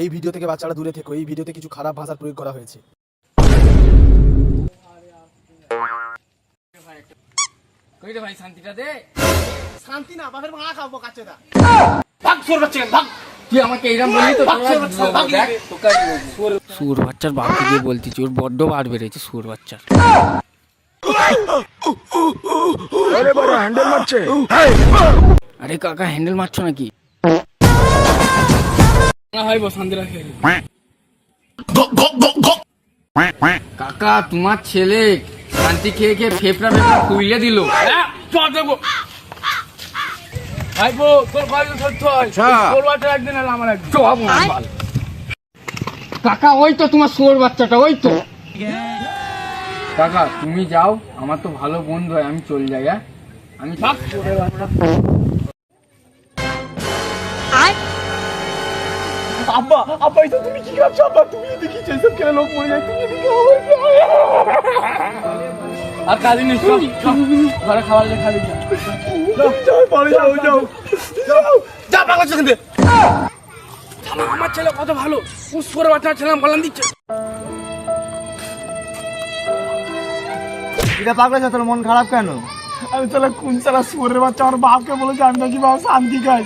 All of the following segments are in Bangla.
এই ভিডিও থেকে বাচ্চারা দূরে থেকো এই ভিডিওতে কিছু খারাপ ভাষার প্রয়োগ করা হয়েছে। কই ভাই শান্তিটা দে। শান্তি না বাপের মারা খাব কাছে দা তুই আমাকে এইরকম বললি তো ভাগ, সর, সর, ভাগ, দেখ, তোকে আজ বলব। সুর বাচ্চার বাপকে গিয়ে বলতেছি ওর বড্ড বার বেড়েছে সুর বাচ্চার। আরে কাকা হ্যান্ডেল মারছো নাকি? কাকা তোমার ছেলে শান্তি খেয়ে খেয়ে ফেফড়া ফেফড়া খুইলে দিল। চল তোর বাড়ি সত্য হয়। তোর বাচ্চা একদিন এলো আমার একদিন। সব কাকা ওই তো তোমার শুয়োর বাচ্চাটা ওই তো। কাকা তুমি যাও আমার তো ভালো বন্ধু হয় আমি চলে যাই হ্যাঁ? আমি আব্বা আব্বা এটা তুমি কি করছ আব্বা তুমি এদিকে যেসব খেলে লোক মরে যায় তুমি এদিকে আর কাজে নিস চল, চল। ঘরে খাবার খাবি না। যাও পরে যাও যাও যা পাগলা চোখ আমার- ছেলে কত ভালো। ও বাচ্চা ছেলে বলান দিচ্ছে। এটা পাগলা তোর মন খারাপ কেন? আমি চলে কোন সালা সুরের বাচ্চা? আমার বাপকে বলেছে আমি নাকি বাবা শান্তি খাই।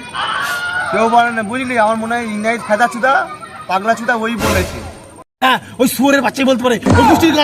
কেউ বলে না, বুঝলি? আমার মনে হয় ইংরাজি ফেদা চুদা পাগলা চুদা ওই বলেছে। হ্যাঁ ওই সুয়ারের বাচ্চাই বলতে পারে। ওই গোষ্ঠীর